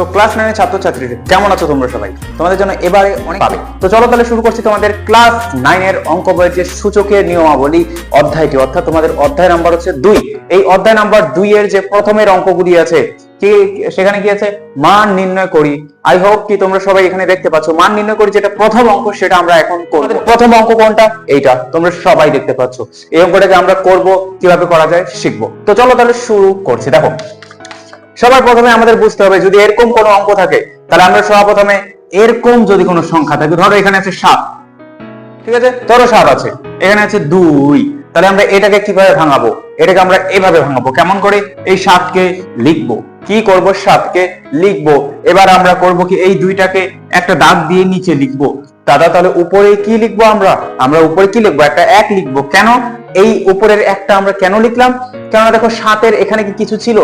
তো ক্লাস নাইনের ছাত্রছাত্রীরা কেমন আছো তোমরা সবাই? তোমাদের জন্য এবারে অনেক পাবে। তো চলো তাহলে শুরু করছি তোমাদের ক্লাস নাইনের অঙ্ক বইয়ের যে সূচকের নিয়মাবলী অধ্যায়টি অর্থাৎ তোমাদের অধ্যায় নাম্বার হচ্ছে দুই। এই অধ্যায় নাম্বার দুই এর যে প্রথমের অঙ্কগুলি আছে কি সেখানে কি আছে? মান নির্ণয় করি। আই হোপ কি তোমরা সবাই এখানে দেখতে পাচ্ছ মান নির্ণয় করি যেটা প্রথম অঙ্ক সেটা আমরা এখন করব। প্রথম অঙ্ক কোনটা? এইটা তোমরা সবাই দেখতে পাচ্ছ। এই অঙ্কটাকে আমরা করব কীভাবে করা যায় শিখব। তো চলো তাহলে শুরু করছি। দেখো সবার প্রথমে আমাদের বুঝতে হবে, যদি এরকম কোনো অঙ্ক থাকে, তাহলে আমরা সবার প্রথমে এরকম যদি কোনো সংখ্যা থাকে, ধরো এখানে আছে সাত, ঠিক আছে? ধরো সাত আছে, এখানে আছে দুই, তাহলে আমরা এটাকে কীভাবে ভাঙাবো? এটাকে আমরা এভাবে ভাঙাবো, কেমন করে? এই সাতকে লিখব। কি করব? সাতকে লিখব। এবার আমরা করব কি, এই দুইটাকে একটা দাগ দিয়ে নিচে লিখব। দাদা, তাহলে উপরে কি লিখব আমরা? আমরা উপরে কি লিখব? একটা এক লিখব। কেন? এই উপরের একটা আমরা কেন লিখলাম? কেননা দেখো, সাতের এখানে কি কিছু ছিল?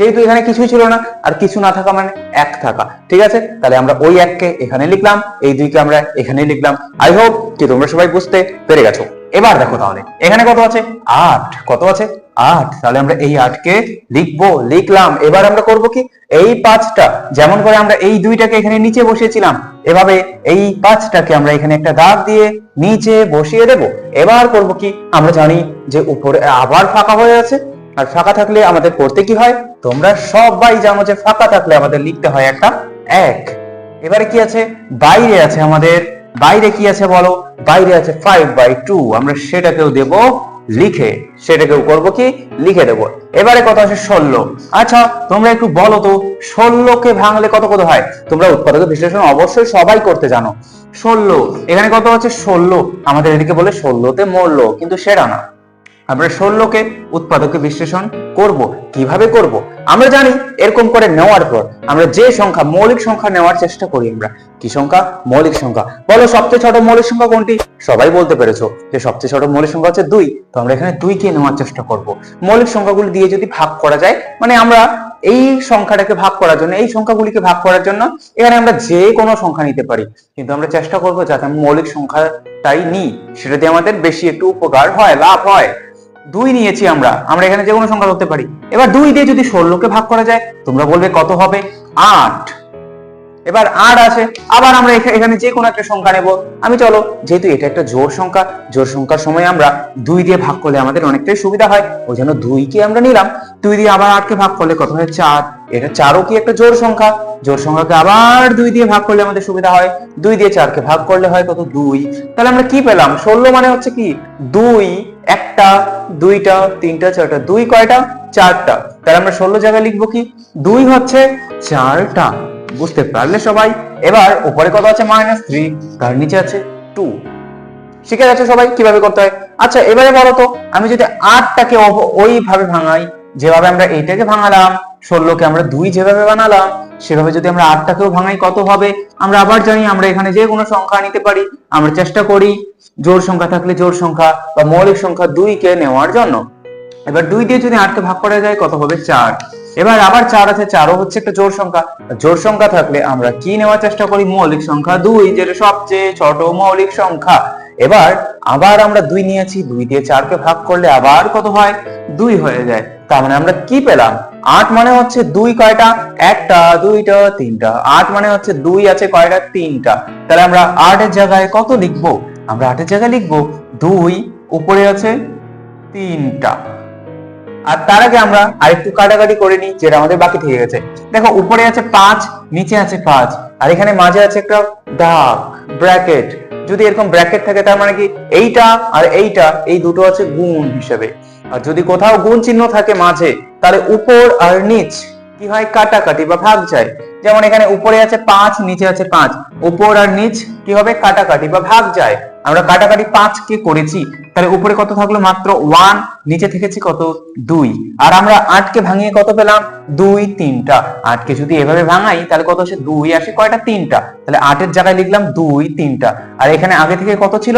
যেহেতু এখানে কিছুই ছিল না, আর কিছু না থাকা মানে এক থাকা, ঠিক আছে? তাহলে আমরা ওই এককে এখানে লিখলাম, এই দুইকে আমরা এখানে লিখলাম। আই হোপ কি তোমরা সবাই বুঝতে পেরে গেছো। এবার দেখো তাহলে, এখানে কত আছে? আট। কত আছে? আট। তাহলে আমরা এই আটকে লিখব, লিখলাম। এবার আমরা করব কি? এই পাঁচটা, যেমন করে আমরা এই দুইটাকে এখানে নিচে বসিয়েছিলাম, এভাবে এই পাঁচটাকে আমরা এখানে একটা দাগ দিয়ে নিচে বসিয়ে দেব। এবার করব কি? আমরা জানি যে উপরে আবার ফাঁকা হয়ে আছে আর ফাঁকা থাকলে আমাদের করতে কি হয়? তোমরা সবাই জানো যে ফাঁকা থাকলে আমাদের লিখতে হয় একটা এক। এবারে কি আছে? বাইরে আছে আমাদের। বাইরে কি আছে বলো? বাইরে আছে ফাইভ বাই টু আমরা সেটাকেও দেব লিখে। সেটাকেও করব কি? লিখে দেব। এবারে কত আছে ষোলো। আচ্ছা তোমরা একটু বলো তো, ষোলোকে ভাঙলে কত কত হয়? তোমরা উৎপাদক বিশ্লেষণ অবশ্যই সবাই করতে জানো। ষোলো। এখানে কত আছে? ষোলো। আমাদের এদিকে বলে ষোলোতে মরলো, কিন্তু সেটা না। আমরা ষোলোকে উৎপাদকে বিশ্লেষণ করব। কীভাবে করব? আমরা জানি এরকম করে নেওয়ার পর আমরা যে সংখ্যা মৌলিক সংখ্যা নেওয়ার চেষ্টা করি আমরা, কি সংখ্যা? মৌলিক সংখ্যা। বলো, সবচেয়ে ছোট মৌলিক সংখ্যা কোনটি? সবাই বলতে পেরেছ যে সবচেয়ে ছোট মৌলিক সংখ্যা হচ্ছে দুই। তো আমরা এখানে দুইকে নেওয়ার চেষ্টা করব। মৌলিক সংখ্যাগুলি দিয়ে যদি ভাগ করা যায় মানে আমরা এই সংখ্যাটাকে ভাগ করার জন্য, এই সংখ্যাগুলিকে ভাগ করার জন্য এখানে আমরা যে কোনো সংখ্যা নিতে পারি। কিন্তু আমরা চেষ্টা করব যাতে মৌলিক সংখ্যাটাই নিই। সেটা দিয়ে আমাদের বেশি একটু উপকার হয়, লাভ হয়। দুই নিয়েছি আমরা আমরা এখানে যে কোনো সংখ্যা ধরতে পারি। এবার দুই দিয়ে যদি ষোলোকে ভাগ করা যায়, তোমরা বলবে কত হবে? আট। এবার আট আছে, আবার আমরা এখানে যে কোনো একটা সংখ্যা নেব। আমি চলো, যেহেতু এটা একটা জোর সংখ্যা জোর সংখ্যার সময় আমরা দুই দিয়ে ভাগ করলে আমাদের অনেকটাই সুবিধা হয়। ওই জন্য দুইকে আমরা নিলাম, দুই দিয়ে আবার আটকে ভাগ করলে কত হয়? চার। এটা চারও কি একটা জোর সংখ্যা? জোর সংখ্যাকে আবার দুই দিয়ে ভাগ করলে আমাদের সুবিধা হয়। দুই দিয়ে চারকে ভাগ করলে হয় কত? দুই। তাহলে আমরা কি পেলাম? ষোলো মানে হচ্ছে কি? দুই, একটা, দুইটা, তিনটা, চারটা, দুই কয়টা? চারটা। তাহলে আমরা ষোলো জায়গায় লিখব কি? দুই হচ্ছে চারটা। বুঝতে পারলে সবাই। এবার উপরে কত আছে? মাইনাস থ্রি তার নিচে আছে টু শিখে গেছে সবাই, কীভাবে করতে হয়? আচ্ছা এবারে বলো তো, আমি যদি আটটাকে ওইভাবে ভাঙাই, যেভাবে আমরা এইটাকে ভাঙালাম, ষোলোকে আমরা দুই যেভাবে বানালাম, সেভাবে যদি আমরা আটটাকেও ভাঙাই, কত হবে? আমরা আবার জানি আমরা এখানে যে কোনো সংখ্যা নিতে পারি, আমরা চেষ্টা করি জোর সংখ্যা থাকলে জোর সংখ্যা বা মৌলিক সংখ্যা দুইকে নেওয়ার জন্য। এবার দুই দিয়ে যদি আটকে ভাগ করা যায়, কত হবে? চার। এবার আবার চার আছে, চারও হচ্ছে একটা জোড় সংখ্যা। জোড় সংখ্যা থাকলে আমরা কি নেওয়ার চেষ্টা করি? মৌলিক সংখ্যা দুই, যেটা সবচেয়ে ছোট মৌলিক সংখ্যা। এবার আবার আমরা দুই নিয়েছি, দুই দিয়ে চারকে ভাগ করলে আবার কত হয়? দুই হয়ে যায়। তার মানে আমরা কি পেলাম? আট মানে হচ্ছে দুই কয়টা? একটা, দুইটা, তিনটা। আট মানে হচ্ছে দুই আছে, কয়টা? তিনটা। তাহলে আমরা আটের জায়গায় কত লিখব? আমরা আটের জায়গায় লিখব দুই, উপরে আছে তিনটা। আর তার আগে আমরা আরেকটু কাটাকাটি করে নিই, যেটা আমাদের বাকি থেকে গেছে। দেখো, উপরে আছে পাঁচ, নিচে আছে পাঁচ, আর এখানে মাঝে আছে একটা দাগ ব্র্যাকেট যদি এরকম ব্র্যাকেট থাকে, তার মানে কি এইটা আর এইটা, এই দুটো আছে গুণ হিসেবে। আর যদি কোথাও গুণ চিহ্ন থাকে মাঝে, তাহলে উপর আর নিচ, কি হয়? কাটাকাটি বা ভাগ যায়। যেমন এখানে উপরে আছে পাঁচ, নিচে আছে পাঁচ, উপর আর নিচ, কি হবে? কাটাকাটি বা ভাগ যায়। আমরা কাটাকাটি পাঁচ কে করেছি, তাহলে উপরে কত থাকল মাত্র ওয়ান নিচে থেকেছি কত দুই। আর আমরা আটকে ভাঙিয়ে কত পেলাম? দুই, তিনটা। আটকে যদি এভাবে ভাঙাই, তাহলে কত আসে? দুই আসে কয়টা? তিনটা। তাহলে আটের জায়গায় লিখলাম দুই, তিনটা। আর এখানে আগে থেকে কত ছিল?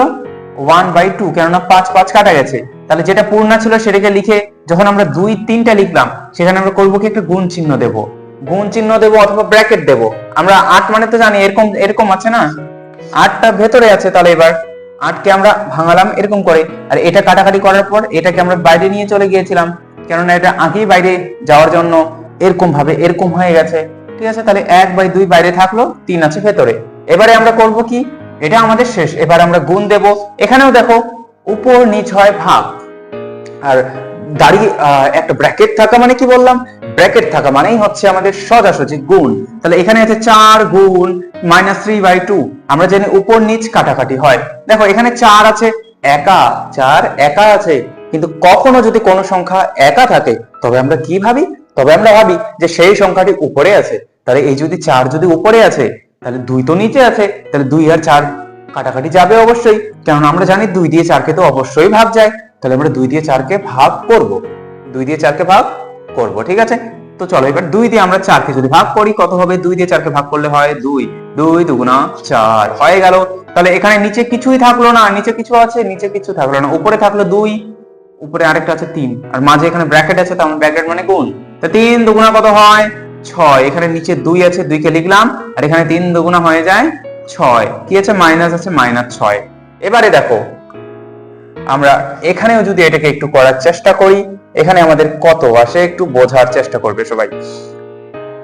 ওয়ান বাই টু কেননা পাঁচ পাঁচ কাটা গেছে। তাহলে যেটা পূর্ণা ছিল সেটাকে লিখে যখন আমরা দুই, তিনটা লিখলাম, সেখানে আমরা করব কি? একটা গুণ চিহ্ন দেবো। গুণ চিহ্ন দেবো অথবা ব্র্যাকেট দেবো। আমরা আট মানে তো জানি, এরকম এরকম আছে না? আটটা ভেতরে আছে তাহলে এবার। আটকে আমরা ভাঙালাম এরকম করে। আর এটা কাটাকাটি করার পর এটাকে আমরা বাইরে নিয়ে চলে গিয়েছিলাম। কেননা এটা আগেই বাইরে যাওয়ার জন্য এরকম ভাবে এরকম হয়ে গেছে। ঠিক আছে, তাহলে এক বাই দুই বাইরে থাকল, তিন আছে ভেতরে। এবারে আমরা করব কি? এটা আমাদের শেষ। এবার আমরা গুণ দেব। এখানেও দেখো, উপর নিচ হয় ভাগ। আর দাঁড়িয়ে একটা ব্র্যাকেট থাকা মানে কি বললাম? ব্র্যাকেট থাকা মানেই হচ্ছে আমাদের সোজাসুজি গুণ। তাহলে এখানে আছে চার গুণ মাইনাস থ্রি বাই টু আমরা জানি উপর নিচ কাটাকাটি হয়। দেখো, এখানে চার আছে, একা। চার একা আছে। কিন্তু কখনো যদি কোনো সংখ্যা একা থাকে, তবে আমরা কি ভাবি? তবে আমরা ভাবি যে সেই সংখ্যাটি উপরে আছে। তাহলে এই যদি চার যদি উপরে আছে, তাহলে দুই তো নিচে আছে। তাহলে দুই আর চার কাটাকাটি যাবে অবশ্যই। কারণ আমরা জানি দুই দিয়ে চারকে তো অবশ্যই ভাগ যায়। তাহলে আমরা দুই দিয়ে চারকে ভাগ করব। দুই দিয়ে চারকে ভাগ করব, ঠিক আছে? তো চলো এবার দুই দিয়ে আমরা চারকে যদি ভাগ করি, কত হবে? দুই দিয়ে চারকে ভাগ করলে হয় দুই। দুই দুগুণা চার। হয়ে গেল। তাহলে এখানে নিচে কিছুই থাকল না। নিচে কিছু আছে, নিচে কিছু থাকল না। উপরে থাকল দুই, উপরে আরেকটা আছে তিন। আর মাঝে এখানে ব্র্যাকেট আছে তেমন ব্র্যাকেট মানে গুণ। তো তিন দুগুণা কত হয়? ছয়। এখানে নিচে দুই আছে, দুইকে লিখলাম। আর এখানে তিন দুগুণা হয়ে যায় ছয়। কি আছে? মাইনাস আছে, মাইনাস ছয়। এবারে দেখো আমরা এখানেও যদি এটাকে একটু করার চেষ্টা করি, এখানে আমাদের কত আসে একটু বোঝার চেষ্টা করবে সবাই।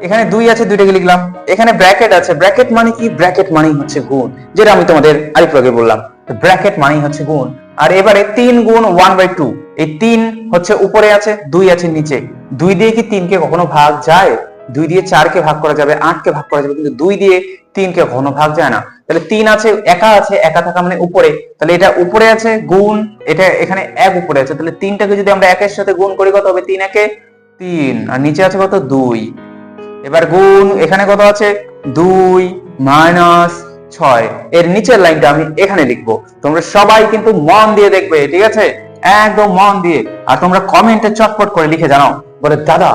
এখানে দুই আছে, দুইটাকে লিখলাম। এখানে ব্র্যাকেট আছে। ব্র্যাকেট মানে কি? ব্র্যাকেট মানেই হচ্ছে গুণ। যেটা আমি তোমাদের আরেকটু আগে বললাম। ব্র্যাকেট মানেই হচ্ছে গুণ। আর এবারে তিন গুণ ওয়ান বাই টু এই তিন হচ্ছে উপরে আছে, দুই আছে নিচে। দুই দিয়ে কি তিনকে কখনো ভাগ যায়? দুই দিয়ে চারকে ভাগ করা যাবে, আটকে ভাগ করা যাবে। কিন্তু দুই দিয়ে তিনকে কখনো ভাগ যায় না। তাহলে তিন আছে, একা আছে, একা থাকা মানে উপরে। তাহলে এটা উপরে আছে, গুণ, এটা এখানে এক উপরে আছে। তাহলে তিনটাকে যদি আমরা একের সাথে গুণ করি, কত হবে? তিন একে তিন। আর নিচে আছে কত? দুই। এবার গুণ, এখানে কত আছে? দুই মাইনাস ছয়। এর নিচের লাইনটা আমি এখানে লিখব। তোমরা সবাই কিন্তু মন দিয়ে দেখবে, ঠিক আছে? একদম মন দিয়ে। আর তোমরা কমেন্টে চটপট করে লিখে জানাও। বলে, দাদা,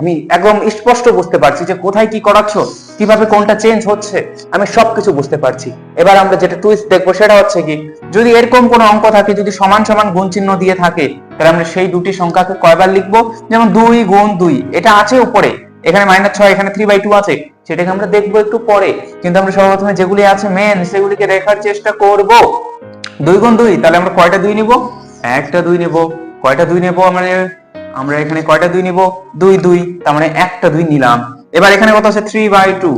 আমি একদম স্পষ্ট বুঝতে পারছি যে কোথায় কি করাচ্ছ, কীভাবে কোনটা চেঞ্জ হচ্ছে, আমি সবকিছু বুঝতে পারছি। এবার আমরা যেটা টুইস্ট দেখব সেটা হচ্ছে কি, যদি এরকম কোনো অঙ্ক থাকে, যদি সমান সমান গুণ চিহ্ন দিয়ে থাকে, তাহলে আমরা সেই দুটি সংখ্যাকে কয়বার লিখব? যেমন দুই গুণ দুই, এটা আছে উপরে, এখানে মাইনাস ছয়, এখানে থ্রি বাই টু আছে, সেটাকে আমরা দেখব একটু পরে। কিন্তু আমরা সর্বপ্রথমে যেগুলি আছে মেন সেগুলিকে দেখার চেষ্টা করব। দুই গুণ দুই, তাহলে আমরা কয়টা দুই নিব? একটা দুই নেব, কয়টা দুই নেব? আমরা আমরা এখানে কয়টা দুই নিব? দুই দুই। তার মানে একটা দুই নিলাম। এবার এখানে কত আছে? থ্রি বাই টু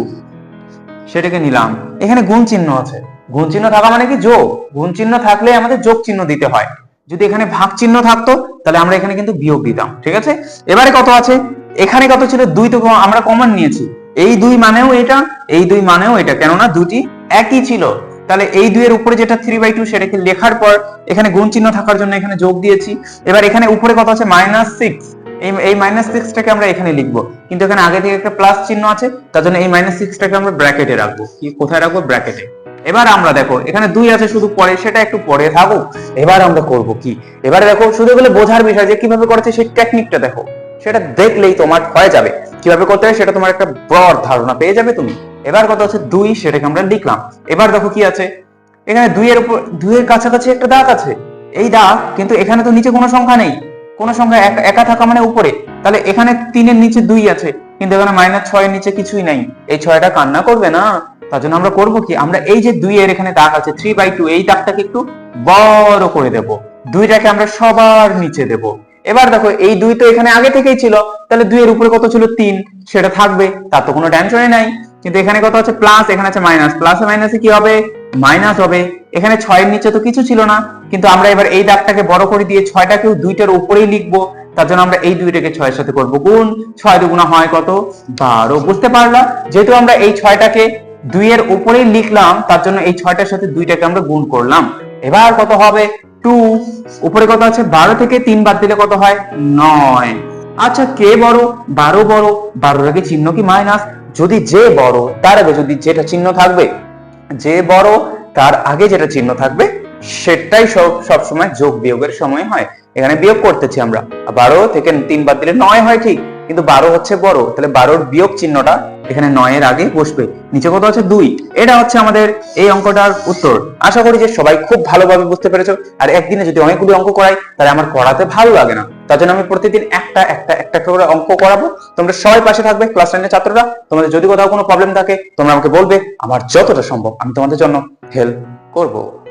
সেটাকে নিলাম। এখানে গুণ চিহ্ন আছে। গুণ চিহ্ন থাকা মানে কি? যোগ। গুণ চিহ্ন থাকলে আমাদের যোগ চিহ্ন দিতে হয়। যদি এখানে ভাগ চিহ্ন থাকতো, তাহলে আমরা এখানে কিন্তু বিয়োগ দিতাম। ঠিক আছে? এবারে কত আছে? এখানে কত ছিল? দুই তো আমরা কমন নিয়েছি। এই দুই মানেও এটা, এই দুই মানেও এটা। কেননা দুটি একই ছিল। তাহলে এই দুইয়ের উপরে যেটা থ্রি বাই টু সেটাকে লেখার পর এখানে গুণ চিহ্ন থাকার জন্য এখানে যোগ দিয়েছি। এবার এখানে উপরে কত আছে? মাইনাস সিক্স এই মাইনাস সিক্সটাকে আমরা এখানে লিখব। কিন্তু এখানে আগে থেকে একটা প্লাস চিহ্ন আছে, তার জন্য এই মাইনাস সিক্সটাকে আমরা ব্র্যাকেটে রাখব। কি, কোথায় রাখব? ব্র্যাকেটে এবার আমরা দেখো, এখানে দুই আছে শুধু পরে, সেটা একটু পরে থাকুক। এবার আমরা করব কি? এবারে দেখো, শুধু বলে বোঝার বিষয় যে কীভাবে করেছে সেই টেকনিকটা দেখো। সেটা দেখলেই তোমার হয়ে যাবে। কীভাবে করতে হয় সেটা তোমার একটা ব্রড ধারণা পেয়ে যাবে তুমি। এবার কত আছে দুই, সেটাকে আমরা লিখলাম। এবার দেখো কি আছে। এখানে দুইয়ের উপর দুইয়ের কাছাকাছি একটা দাগ আছে। এই দাগ কিন্তু এখানে তো নিচে কোনো সংখ্যা নেই। কোনো সংখ্যা একা থাকা মানে উপরে। তাহলে এখানে তিনের নিচে দুই আছে। কিন্তু এখানে মাইনাস ছয়ের নিচে কিছুই নাই। এই ছয়টা কান্না করবে না। তার জন্য আমরা করব কি? আমরা এই যে দুই এর এখানে দাগ আছে থ্রি বাই টু এই দাগটাকে একটু বড় করে দেব। দুইটাকে আমরা সবার নিচে দেব। এবার দেখো, এই দুই তো এখানে আগে থেকেই ছিল, তাহলে দুইয়ের উপরে কত ছিল? তিন। সেটা থাকবে, তার তো কোনো টেনশনই নাই। কিন্তু এখানে কত আছে? প্লাস এখানে আছে মাইনাস প্লাস মাইনাসে কি হবে? মাইনাস হবে। এখানে ছয়ের নিচে তো কিছু ছিল না। কিন্তু আমরা এবার এই দাগটাকে বড় করে দিয়ে ছয়টাকেও দুইটার উপরেই লিখব। তার জন্য আমরা এই দুইটাকে ছয়ের সাথে করব। গুণ, ছয় দুগুণা হয় কত? বারো। বুঝতে পারলাম যেহেতু আমরা এই ছয়টাকে দুইয়ের উপরেই লিখলাম, তার জন্য এই ছয়টার সাথে দুইটাকে আমরা গুণ করলাম। এবার কত হবে? টু উপরে কত আছে? বারো থেকে তিন বাদ দিলে কত হয়? নয়। আচ্ছা কে বড়? বারো বড়। বারোর আগে চিহ্ন কি মাইনাস যদি যে বড়, তার আগে যদি যেটা চিহ্ন থাকবে, যে বড়, তার আগে যেটা চিহ্ন থাকবে, সেটাই সব সবসময় যোগ বিয়োগের সময় হয়। এখানে বিয়োগ করতেছি আমরা। বারো থেকে তিন বাদ দিলে নয় হয় ঠিক। কিন্তু বারো হচ্ছে বড়, তাহলে বারোর বিয়োগ চিহ্নটা এখানে নয়ের আগে বসবে। নিচে কত আছে? দুই। এটা হচ্ছে আমাদের এই অঙ্কটার উত্তর। আশা করি যে সবাই খুব ভালোভাবে বুঝতে পেরেছ। আর একদিনে যদি অনেকগুলো অঙ্ক করাই, তাহলে আমার করাতে ভালো লাগে না। তার জন্য আমি প্রতিদিন একটা একটা একটা করে অঙ্ক করাবো। তোমরা সবাই পাশে থাকবে ক্লাস টেনের ছাত্ররা। তোমাদের যদি কোথাও কোনো প্রবলেম থাকে, তোমরা আমাকে বলবে। আমার যতটা সম্ভব আমি তোমাদের জন্য হেল্প করব।